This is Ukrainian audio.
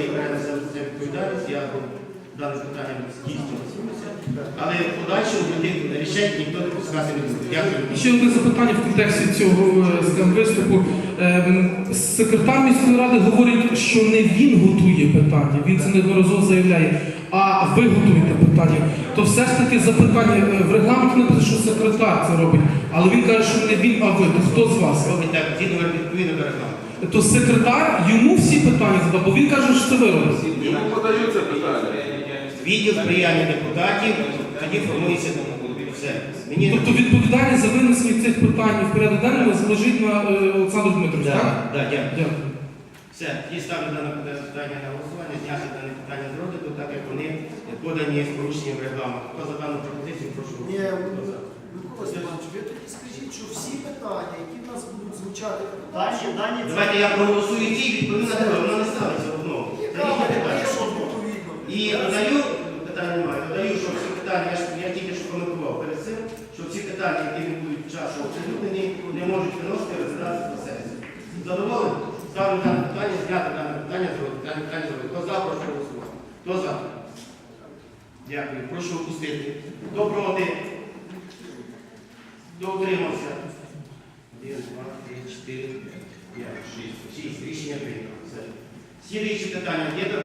який мене за це відповідальність, я дане питання дійсно розуміюся. Але в подальшому таких рішень ніхто не пускати не буде. Дякую. Ще одне запитання в контексті цього е, виступу. Ем, Секретар міської ради говорить, що не він готує питання, він це неодноразово заявляє, а ви готуєте питання. То все ж таки запитання е, в регламенті написано, що секретар це робить, але він каже, що не він, а ви. То хто з вас? Робить так, згідно відповідно до регламенту. То секретар йому всі питання задав, бо він каже, що це ви робите. Йому подають це питання. Відділ сприяння депутатів, тоді формується. Мені Тобто відповідальність за винесення цих питань в порядок денний лежить на е, Олександру Дмитровичу, Да, так? да, дякую. Дякую. Все, тоді ставлю дане питання на голосування, зняти дане питання з розгляду, так як вони подані з порушенням регламенту. Хто за дану пропозицію, прошу. Ні, Хто за? Микола Степанович, ви тоді скажіть, що всі питання, які в нас будуть звучати, Дані, дані це Давайте я проголосую ті, відповідно на тебе, вона не ставиться одного. Це яка вони питання. відповідно. І додаю, питання немає, додаю, що всі питання, я, ж, я тільки що коментував перед цим, що всі питання, які не будуть часу оприлюднені, не можуть виносити розглядатися на сесію. Задоволені? Ставлю дане питання, зняти дане питання, дане питання зробити. Хто за, прошу голосувати. Хто за? Дякую. Прошу опустити. Хто проти? Хто утримався? Один, два, три, чотири, п'ять, шість. Шість. Рішення прийнято. Всі інші питання є.